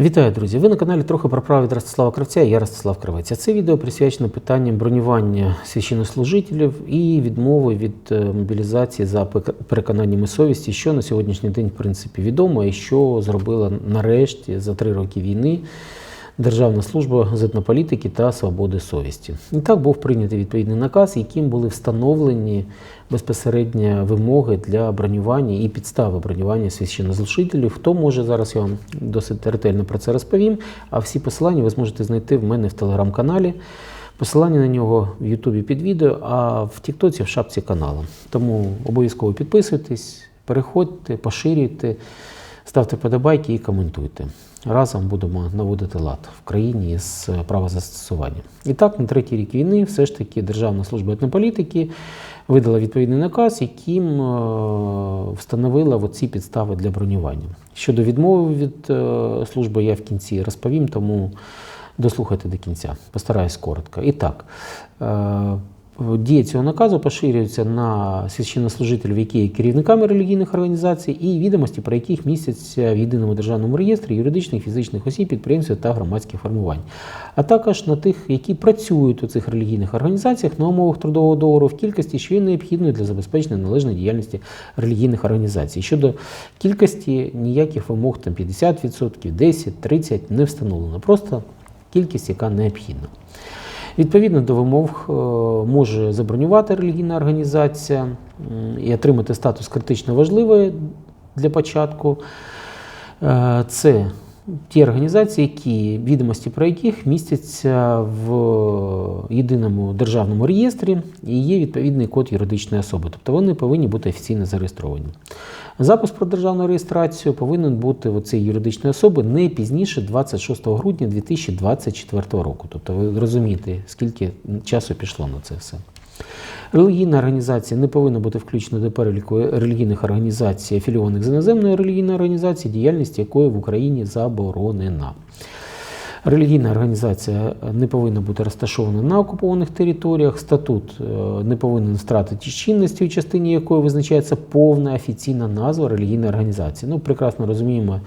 Вітаю, друзі! Ви на каналі трохи про право від Ростислава Кравця я Ростислав Кравець. А Це відео присвячено питанням бронювання священнослужителів і відмови від е, мобілізації за переконаннями совісті, що на сьогоднішній день в принципі відомо і що зробила нарешті за три роки війни Державна служба з та свободи совісті. І так був прийнятий відповідний наказ, яким були встановлені безпосередньо вимоги для бронювання і підстави бронювання священнослужителів. Хто може зараз я вам досить ретельно про це розповім. А всі посилання ви зможете знайти в мене в телеграм-каналі. Посилання на нього в Ютубі під відео, а в Тіктоці в шапці каналу. Тому обов'язково підписуйтесь, переходьте, поширюйте, ставте подобайки і коментуйте. Разом будемо наводити лад в країні з правозастосуванням. І так, на третій рік війни, все ж таки, Державна служба етнополітики видала відповідний наказ, яким е, встановила оці підстави для бронювання. Щодо відмови від е, служби, я в кінці розповім, тому дослухайте до кінця. Постараюсь коротко. І так. Дія цього наказу поширюється на священнослужителів, які є керівниками релігійних організацій, і відомості, про яких містяться в єдиному державному реєстрі юридичних фізичних осіб, підприємців та громадських формувань, а також на тих, які працюють у цих релігійних організаціях на умовах трудового договору в кількості, що є необхідною для забезпечення належної діяльності релігійних організацій. Щодо кількості ніяких вимог там 50%, 10, 30% не встановлено. Просто кількість, яка необхідна. Відповідно до вимог е, може забронювати релігійна організація і отримати статус критично важливої для початку. Е, Це ті організації, які, відомості про яких містяться в єдиному державному реєстрі і є відповідний код юридичної особи. Тобто вони повинні бути офіційно зареєстровані. Запис про державну реєстрацію повинен бути у цієї юридичної особи не пізніше 26 грудня 2024 року. Тобто ви розумієте, скільки часу пішло на це все. Релігійна організація не повинна бути включена до переліку релігійних організацій, афілійованих з іноземною релігійною організацією, діяльність якої в Україні заборонена. Релігійна організація не повинна бути розташована на окупованих територіях. Статут е, не повинен втратити чинності, у частині якої визначається повна офіційна назва релігійної організації. Ну, прекрасно розуміємо,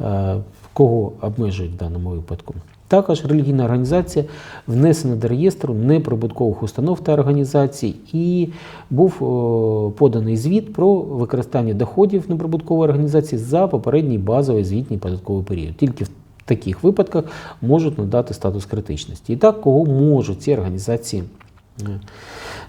е, кого обмежують в даному випадку. Також релігійна організація внесена до реєстру неприбуткових установ та організацій і був о, поданий звіт про використання доходів неприбуткової організації за попередній базовий звітній податковий період. Тільки в таких випадках можуть надати статус критичності. І так, кого можуть ці організації е,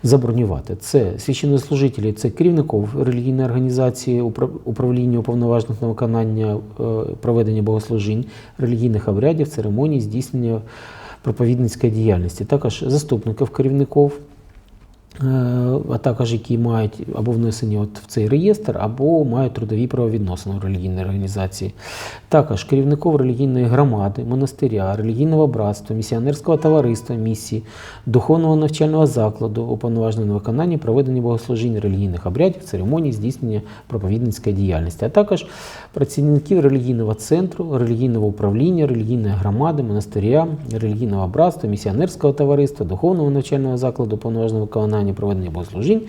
забронювати. Це священнослужителі, це керівників релігійної організації, управ- управління уповноважених на виконання е, проведення богослужінь, релігійних обрядів, церемоній, здійснення проповідницької діяльності, також заступників керівників. Е, А також які мають або внесені от в цей реєстр, або мають трудові правовідносини у релігійній організації. Також керівників релігійної громади, монастиря, релігійного братства, місіонерського товариства, місії, духовного навчального закладу, уповноваженого на виконання проведення богослужінь, релігійних обрядів, церемоній, здійснення проповідницької діяльності, а також працівників релігійного центру, релігійного управління, релігійної громади, монастиря, релігійного братства, місіонерського товариства, духовного навчального закладу, уповноваженого виконання проведення богослужінь,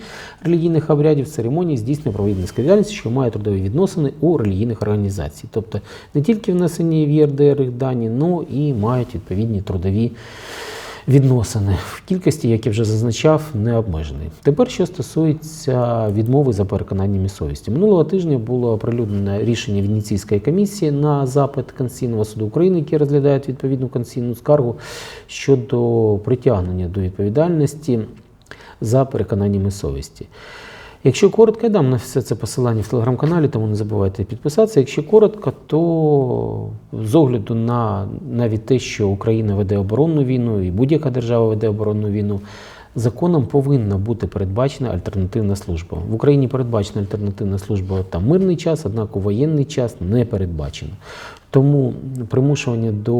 релігійних обрядів, церемоній, здійснення проповідницької діяльності, що має трудові відносини у релігійних організацій. Тобто не тільки внесені в ЄРДР дані, але і мають відповідні трудові відносини в кількості, як я вже зазначав, не обмежений. Тепер, що стосується відмови за переконаннями совісті, минулого тижня було оприлюднене рішення Венеційської комісії на запит Конституційного суду України, який розглядає відповідну конституційну скаргу щодо притягнення до відповідальності за переконаннями совісті. Якщо коротко, я дам на все це посилання в телеграм-каналі, тому не забувайте підписатися. Якщо коротко, то з огляду на навіть те, що Україна веде оборонну війну і будь-яка держава веде оборонну війну, законом повинна бути передбачена альтернативна служба. В Україні передбачена альтернативна служба там мирний час, однак у воєнний час не передбачено. Тому примушування до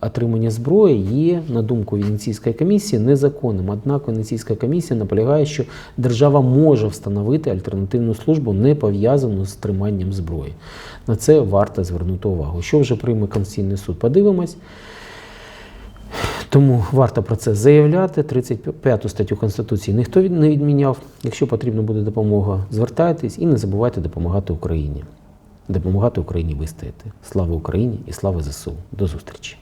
отримання зброї є, на думку Венеційської комісії, незаконним. Однак Венеційська комісія наполягає, що держава може встановити альтернативну службу, не пов'язану з триманням зброї. На це варто звернути увагу. Що вже прийме Конституційний суд? Подивимось. Тому варто про це заявляти. 35 статтю Конституції ніхто не відміняв. Якщо потрібна буде допомога, звертайтесь і не забувайте допомагати Україні. допомагати Україні вистояти. Слава Україні і слава ЗСУ. До зустрічі!